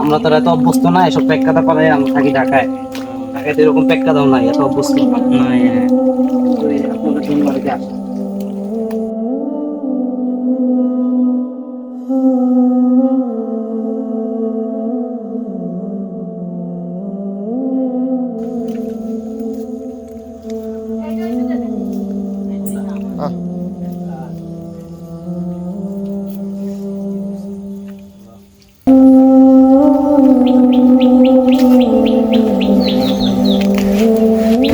আমরা তারা এত অভ্যস্ত না এসব প্যাক কাদা পারে আমরা থাকি ঢাকায়। ঢাকায় তো এরকম প্যাক কাদাও নাই এত অভ্যস্ত। না নাই আপনাদের জন্য বাড়িতে আসা।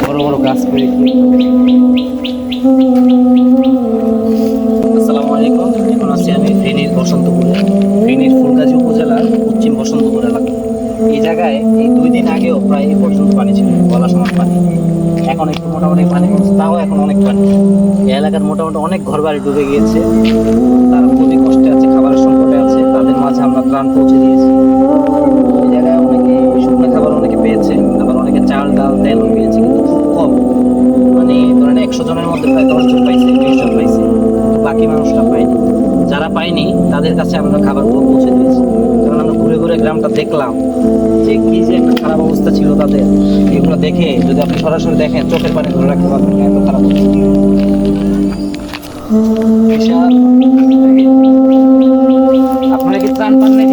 বড় বড় গাছ করে আসসালামু আলাইকুম। এখন আছি আমি ফেনীর বসন্তপুরে। ফেনীর ফুলগাজী উপজেলার পশ্চিম বসন্তপুর এলাকা এই জায়গায় এই দুই দিন আগেও প্রায় এই পর্যন্ত পানি ছিল গলা সমান পানি। এখন একটু মোটামুটি পানি তাও এখন অনেক পানি। এই এলাকার মোটামুটি অনেক ঘর বাড়ি ডুবে গিয়েছে। তারা খুবই কষ্টে আছে, খাবারের সংকটে আছে। তাদের মাঝে আমরা ত্রাণ পৌঁছে দিয়েছি। পেয়েছে আবার অনেকে চাল, ডাল তেলও পেয়েছে কিন্তু খুব কম। মানে ধরেন একশো জনের মধ্যে প্রায় দশ জন পাইছে বিশ জন পাইছে। বাকি মানুষরা পায়নি। যারা পায়নি, তাদের কাছে আমরা খাবারগুলো পৌঁছে দিয়েছি। কারণ আমরা ঘুরে ঘুরে গ্রামটা দেখলাম যে কি যে একটা খারাপ অবস্থা ছিল তাদের। এগুলো দেখে যদি আপনি সরাসরি দেখেন, চোখের পানি ধরে রাখতে পারবেন এত খারাপ অবস্থা। আপনারা কি ত্রাণ পান নাই?